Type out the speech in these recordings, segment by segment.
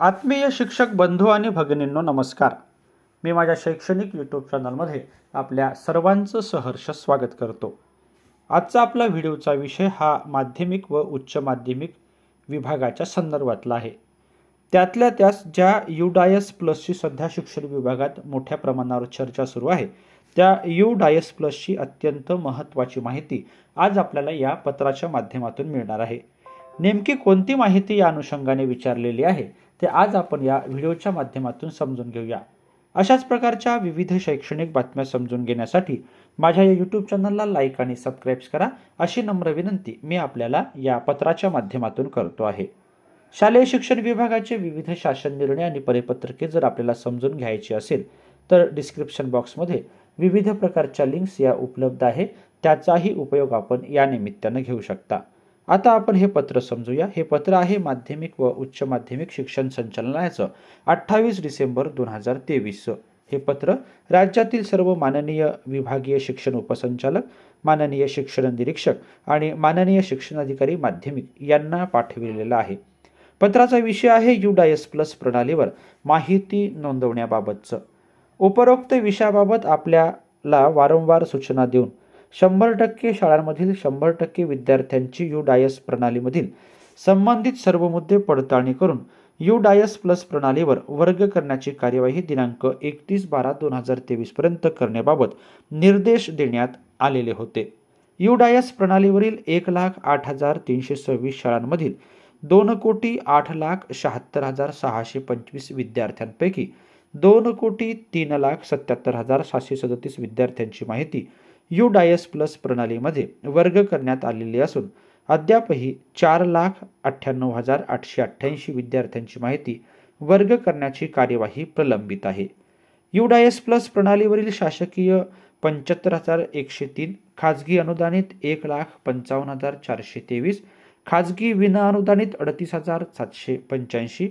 आत्मीय शिक्षक बंधू आणि भगिनींनो नमस्कार. मी माझ्या शैक्षणिक यूट्यूब चॅनलमध्ये आपल्या सर्वांचं सहर्ष स्वागत करतो. आजचा आपला व्हिडिओचा विषय हा माध्यमिक व उच्च माध्यमिक विभागाच्या संदर्भातला आहे. त्यातल्या त्यास ज्या युडायस प्लसची सध्या शिक्षण विभागात मोठ्या प्रमाणावर चर्चा सुरू आहे त्या यू डायस प्लसची अत्यंत महत्त्वाची माहिती आज आपल्याला या पत्राच्या माध्यमातून मिळणार आहे. नेमकी कोणती माहिती या अनुषंगाने विचारलेली आहे? ते आज आपण या व्हिडिओच्या माध्यमातून समजून घेऊया. अशाच प्रकारच्या विविध शैक्षणिक बातम्या समजून घेण्यासाठी माझ्या या यूट्यूब चॅनलला लाईक आणि सबस्क्राईब करा अशी नम्र विनंती मी आपल्याला या पत्राच्या माध्यमातून करतो आहे. शालेय शिक्षण विभागाचे विविध शासन निर्णय आणि परिपत्रके जर आपल्याला समजून घ्यायची असेल तर डिस्क्रिप्शन बॉक्समध्ये विविध प्रकारच्या लिंक्स या उपलब्ध आहे. त्याचाही उपयोग आपण या निमित्तानं घेऊ शकता. आता आपण हे पत्र समजूया. हे पत्र आहे माध्यमिक व उच्च माध्यमिक शिक्षण संचालनालयाचं. अठ्ठावीस डिसेंबर दोन हजार तेवीसचं हे पत्र राज्यातील सर्व माननीय विभागीय शिक्षण उपसंचालक माननीय शिक्षण निरीक्षक आणि माननीय शिक्षण अधिकारी माध्यमिक यांना पाठविलेलं आहे. पत्राचा विषय आहे युडायस प्लस प्रणालीवर माहिती नोंदवण्याबाबतचं. उपरोक्त विषयाबाबत आपल्याला वारंवार सूचना देऊन शंभर टक्के शाळांमधील शंभर टक्के विद्यार्थ्यांची यू डायस प्रणालीमधील संबंधित सर्व मुद्दे पडताळणी करून यू डायस प्लस प्रणालीवर वर्ग करण्याची कार्यवाही दिनांक एकतीस बारा दोन हजार तेवीसपर्यंत करण्याबाबत निर्देश देण्यात आलेले होते. यू डायस प्रणालीवरील एक लाख आठ हजार तीनशे सव्वीस शाळांमधील दोन कोटी आठ लाख शहात्तर हजार सहाशे पंचवीस विद्यार्थ्यांपैकी दोन कोटी तीन लाख सत्याहत्तर हजार सातशे सदतीस विद्यार्थ्यांची माहिती यू डायस प्लस प्रणालीमध्ये वर्ग करण्यात आलेली असून अद्यापही चार लाख अठ्ठ्याण्णव हजार आठशे अठ्ठ्याऐंशी विद्यार्थ्यांची माहिती वर्ग करण्याची कार्यवाही प्रलंबित आहे. युडायस प्लस प्रणालीवरील शासकीय पंच्याहत्तर हजार एकशे तीन खाजगी अनुदानित एक लाख पंचावन्न हजार चारशे तेवीस खाजगी विनाअनुदानित अडतीस हजार सातशे पंच्याऐंशी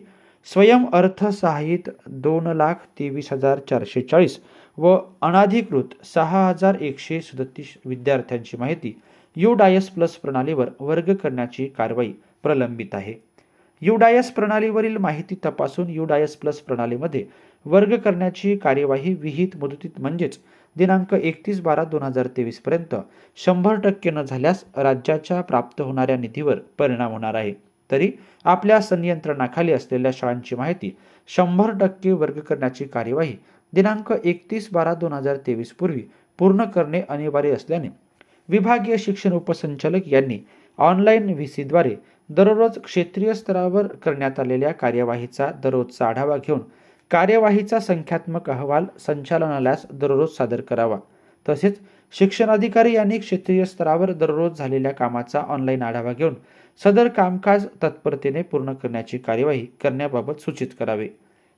स्वयं अर्थसहाय्यित दोन लाख तेवीस हजार चारशे चाळीस व अनाधिकृत सहा हजार एकशे सदतीस विद्यार्थ्यांची माहिती युडायस प्लस प्रणालीवर वर्ग करण्याची कारवाई प्रलंबित आहे. युडायस प्रणालीवरील माहिती तपासून युडायस प्लस प्रणालीमध्ये वर्ग करण्याची कार्यवाही विहित मुदतीत म्हणजेच दिनांक एकतीस बारा दोन हजार तेवीसपर्यंत शंभर टक्के न झाल्यास राज्याच्या प्राप्त होणाऱ्या निधीवर परिणाम होणार आहे. तरी आपल्या संनियंत्रणाखाली असलेल्या शाळांची माहिती शंभर टक्के वर्ग करण्याची कार्यवाही दिनांक एकतीस बारा दोन हजार तेवीस पूर्वी पूर्ण करणे अनिवार्य असल्याने विभागीय शिक्षण उपसंचालक यांनी ऑनलाईन व्ही सीद्वारे दररोज क्षेत्रीय स्तरावर करण्यात आलेल्या कार्यवाहीचा दररोजचा आढावा घेऊन कार्यवाहीचा संख्यात्मक अहवाल संचालनालयास दररोज सादर करावा. तसेच शिक्षणाधिकारी यांनी क्षेत्रीय स्तरावर दररोज झालेल्या कामाचा ऑनलाईन आढावा घेऊन सदर कामकाज तत्परतेने पूर्ण करण्याची कार्यवाही करण्याबाबत सूचित करावे.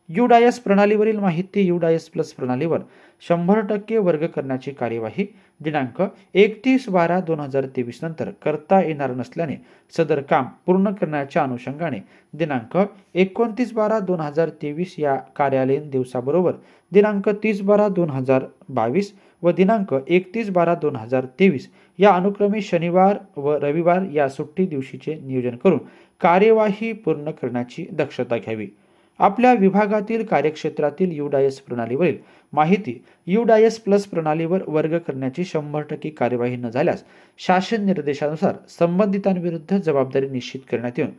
युडायस प्रणालीवरील माहिती युडायस प्लस प्रणालीवर शंभर टक्के वर्ग करण्याची कार्यवाही दिनांक एकतीस बारा दोन हजार तेवीस नंतर करता येणार नसल्याने सदर काम पूर्ण करण्याच्या अनुषंगाने दिनांक एकोणतीस बारा दोन हजार तेवीस या कार्यालयीन दिवसाबरोबर दिनांक तीस बारा दोन हजार बावीस व दिनांक एकतीस बारा दोन हजार तेवीस या अनुक्रमे शनिवार व रविवार या सुट्टी दिवशीचे नियोजन करून कार्यवाही पूर्ण करण्याची दक्षता घ्यावी. आपल्या विभागातील कार्यक्षेत्रातील युडायस प्रणालीवरील माहिती युडायस प्लस प्रणालीवर वर्ग करण्याची शंभर टक्के कार्यवाही न झाल्यास शासन निर्देशानुसार संबंधितांविरुद्ध जबाबदारी निश्चित करण्यात येऊन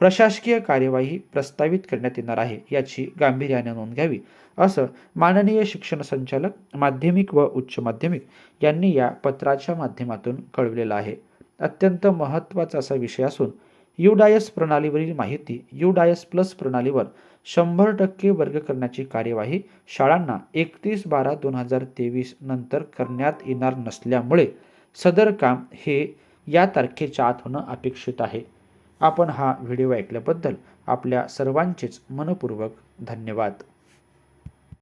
प्रशासकीय कार्यवाही प्रस्तावित करण्यात येणार आहे याची गांभीर्याने नोंद घ्यावी असं माननीय शिक्षण संचालक माध्यमिक व उच्च माध्यमिक यांनी या पत्राच्या माध्यमातून कळविलेलं आहे. अत्यंत महत्त्वाचा असा विषय असून युडायस प्रणालीवरील माहिती युडायस प्लस प्रणालीवर शंभर टक्के वर्ग करण्याची कार्यवाही शाळांना एकतीस बारा दोन हजार तेवीस नंतर करण्यात येणार नसल्यामुळे सदर काम हे या तारखेच्या आत होणं अपेक्षित आहे. आपण हा व्हिडिओ ऐकल्याबद्दल आपल्या सर्वांचेच मनपूर्वक धन्यवाद.